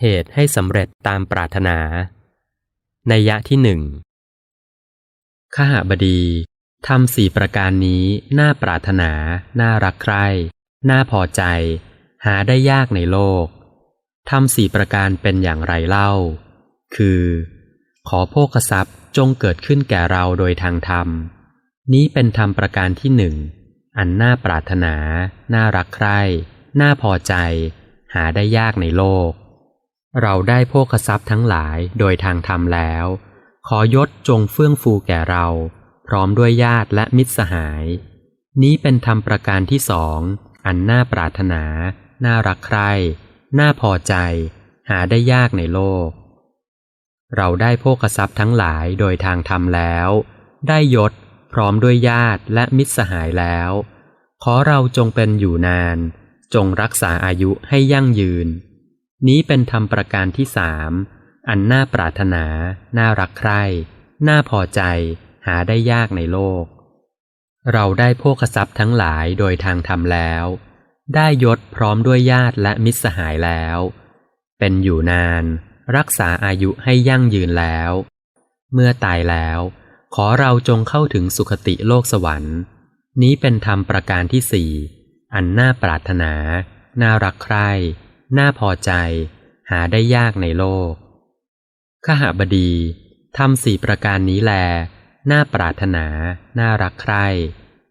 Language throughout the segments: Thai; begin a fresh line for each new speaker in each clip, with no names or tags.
เหตุให้สำเร็จตามปรารถนาในยยะที่หนึ่งขหบดีทำสี่ประการนี้น่าปรารถนา น่ารักใคร่น่าพอใจ หาได้ยากในโลกทำสี่ประการเป็นอย่างไรเล่า คือ ขอโภคทรัพย์จงเกิดขึ้นแก่เราโดยทางธรรม นี้เป็นธรรมประการที่หนึ่ง อันน่าปรารถนา น่ารักใคร่น่าพอใจ หาได้ยากในโลก เราได้โภคทรัพย์ทั้งหลายโดยทางธรรมแล้ว ขอยศจงเฟื่องฟูแก่เรา พร้อมด้วยญาติและมิตรสหาย นี้เป็นธรรมประการที่สอง อันน่าปรารถนา น่ารักใคร่น่าพอใจ หาได้ยากในโลก เราได้โภคทรัพย์ทั้งหลายโดยทางธรรมแล้ว ได้ยศพร้อมด้วยญาติและมิตรสหายแล้ว ขอเราจงเป็นอยู่นาน จงรักษาอายุให้ยั่งยืน นี้เป็นธรรมประการที่สามอันน่าปรารถนา น่ารักใคร่ น่าพอใจ หาได้ยากในโลก เราได้โภคทรัพย์ทั้งหลายโดยทางธรรมแล้ว ได้ยศพร้อมด้วยญาติและมิตรสหายแล้ว เป็นอยู่นาน รักษาอายุให้ยั่งยืนแล้ว เมื่อตายแล้ว ขอเราจงเข้าถึงสุคติโลกสวรรค์ นี้เป็นธรรมประการที่สี่อันน่าปรารถนา น่ารักใคร่ น่าพอใจ หาได้ยากในโลก ขหบดีทำสี่ประการนี้แล น่าปรารถนา น่ารักใคร่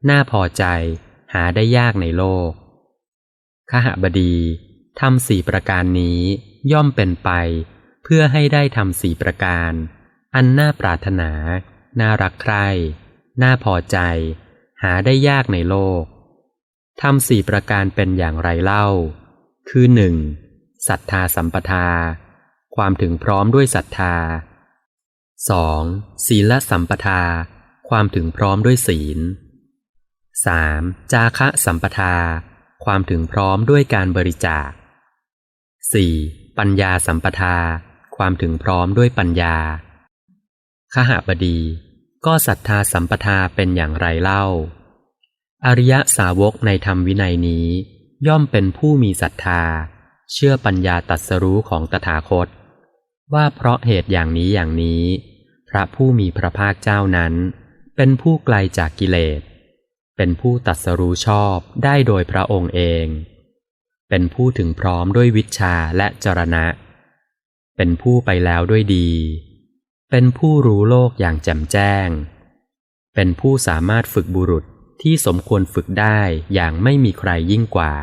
น่าพอใจ หาได้ยากในโลก ขหบดีทำสี่ประการนี้ย่อมเป็นไป เพื่อให้ได้ทำสี่ประการ อันน่าปรารถนา น่ารักใคร่น่าพอใจ หาได้ยากในโลกทำสี่ประการเป็นอย่างไรเล่า คือหนึ่งศรัทธาสัมปทา ความถึงพร้อมด้วยศรัทธา 2. ศีลสัมปทา ความถึงพร้อมด้วยศีล 3. จาคะสัมปทา ความถึงพร้อมด้วยการบริจาค 4. ปัญญาสัมปทา ความถึงพร้อมด้วยปัญญาขหบดี ก็ศรัทธาสัมปทาเป็นอย่างไรเล่า อริยสาวกในธรรมวินัยนี้ ย่อมเป็นผู้มีศรัทธา เชื่อปัญญาตัดสรู้ของตถาคต ว่าเพราะเหตุอย่างนี้อย่างนี้ พระผู้มีพระภาคเจ้านั้น เป็นผู้ไกลจากกิเลส เป็นผู้ตัดสรู้ชอบได้โดยพระองค์เอง เป็นผู้ถึงพร้อมด้วยวิชาและจรณะ เป็นผู้ไปแล้วด้วยดี เป็นผู้รู้โลกอย่างแจ่มแจ้ง เป็นผู้สามารถฝึกบุรุษ ที่สมควรฝึกได้อย่างไม่มีใครยิ่งกว่า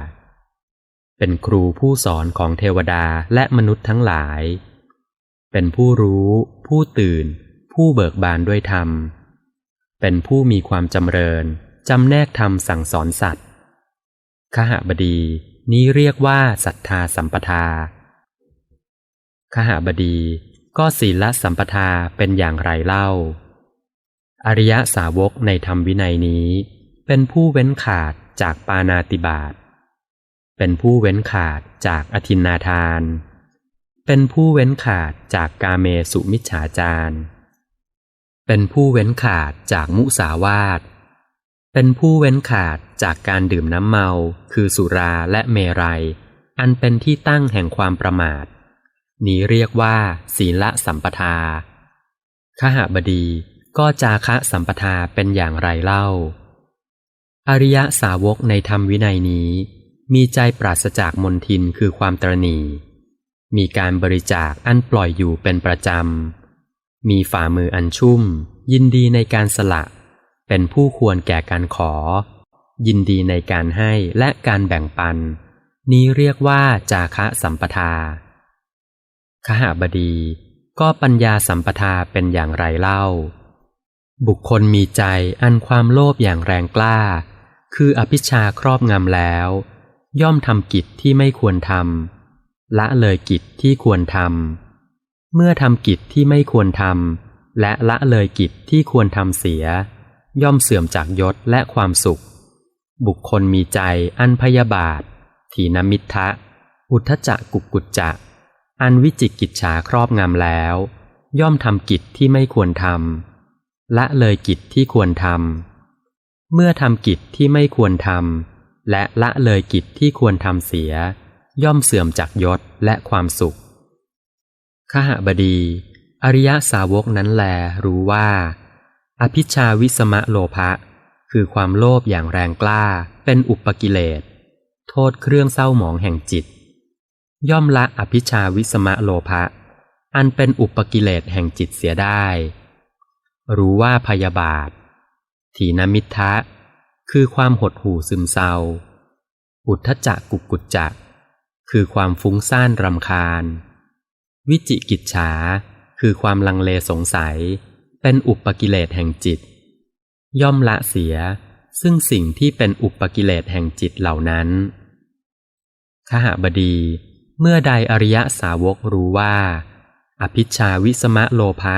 เป็นครูผู้สอนของเทวดาและมนุษย์ทั้งหลาย เป็นผู้รู้ ผู้ตื่น ผู้เบิกบานด้วยธรรม เป็นผู้มีความจำเริญจำแนกธรรมสั่งสอนสัตว์ขหบดีนี้เรียกว่าศรัทธาสัมปทาขหบดีก็ศีลสัมปทาเป็นอย่างไรเล่า อริยสาวกในธรรมวินัยนี้ เป็นผู้เว้นขาดจากปานาติบาต เป็นผู้เว้นขาดจากอธินนาทาน เป็นผู้เว้นขาดจากกาเมสุมิจฉาจาร เป็นผู้เว้นขาดจากมุสาวาท เป็นผู้เว้นขาดจากการดื่มน้ำเมา คือสุราและเมรัย อันเป็นที่ตั้งแห่งความประมาท นี้เรียกว่า ศีละสัมปทาขหบดีก็จาคะสัมปทาเป็นอย่างไรเล่า อริยสาวกในธรรมวินัยนี้ มีใจปราศจากมนทินคือความตรณีมีการบริจาคอันปล่อยอยู่เป็นประจำ มีฝ่ามืออันชุ่ม ยินดีในการสละ เป็นผู้ควรแก่การขอ ยินดีในการให้และการแบ่งปัน นี้เรียกว่าจาคะสัมปทาขหบดีก็ปัญญาสัมปทาเป็นอย่างไรเล่า บุคคลมีใจอันความโลภอย่างแรงกล้า คืออภิชาครอบงำแล้ว ย่อมทำกิจที่ไม่ควรทำละเลยกิจที่ควรทำเมื่อทำกิจที่ไม่ควรทำและละเลยกิจที่ควรทำเสีย ย่อมเสื่อมจากยศและความสุข บุคคลมีใจอันพยาบาท ถีนมิทะ อุทจักกุกกุจจะ อันวิจิกิจฉาครอบงำแล้ว ย่อมทำกิจที่ไม่ควรทำละเลยกิจที่ควรทำ เมื่อทำกิจที่ไม่ควรทำและละเลยกิจที่ควรทำเสีย ย่อมเสื่อมจากยศและความสุขขหบดี อริยสาวกนั้นแลรู้ว่า อภิชาวิสมะโลภะคือความโลภอย่างแรงกล้าเป็นอุปกิเลส โทษเครื่องเศร้าหมองแห่งจิต ย่อมละอภิชาวิสมะโลภะอันเป็นอุปกิเลสแห่งจิตเสียได้ รู้ว่าพยาบาท ถีนมิทะ คือความหดหู่ซึมเศร้า อุทธจักกุกกุจจะคือความฟุ้งซ่านรำคาญ วิจิกิจฉา คือความลังเลสงสัย เป็นอุปกิเลสแห่งจิต ย่อมละเสีย ซึ่งสิ่งที่เป็นอุปกิเลสแห่งจิตเหล่านั้นขหบดี เมื่อใดอริยสาวกรู้ว่า อภิชาวิสมะโลภะ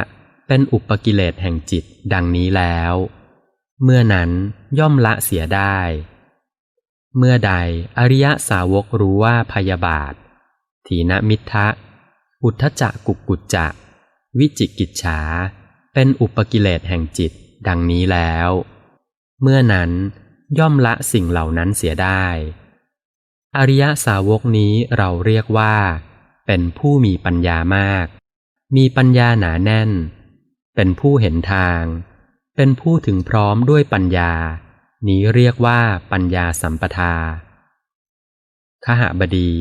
เป็นอุปกิเลสแห่งจิตดังนี้แล้ว เมื่อนั้นย่อมละเสียได้ เมื่อใดอริยสาวกรู้ว่าพยาบาท ถีนมิทะ อุทธจักกุกกุจจะ วิจิกิจฉา เป็นอุปกิเลสแห่งจิตดังนี้แล้ว เมื่อนั้นย่อมละสิ่งเหล่านั้นเสียได้ อริยสาวกนี้เราเรียกว่า เป็นผู้มีปัญญามาก มีปัญญาหนาแน่น เป็นผู้เห็นทาง เป็นผู้ถึงพร้อมด้วยปัญญา นี้เรียกว่าปัญญาสัมปทาขหบดี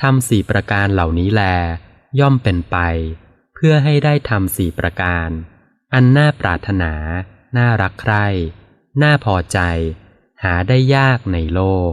ทำสี่ประการเหล่านี้แล ย่อมเป็นไป เพื่อให้ได้ทำสี่ประการ อันน่าปรารถนา น่ารักใคร่ น่าพอใจ หาได้ยากในโลก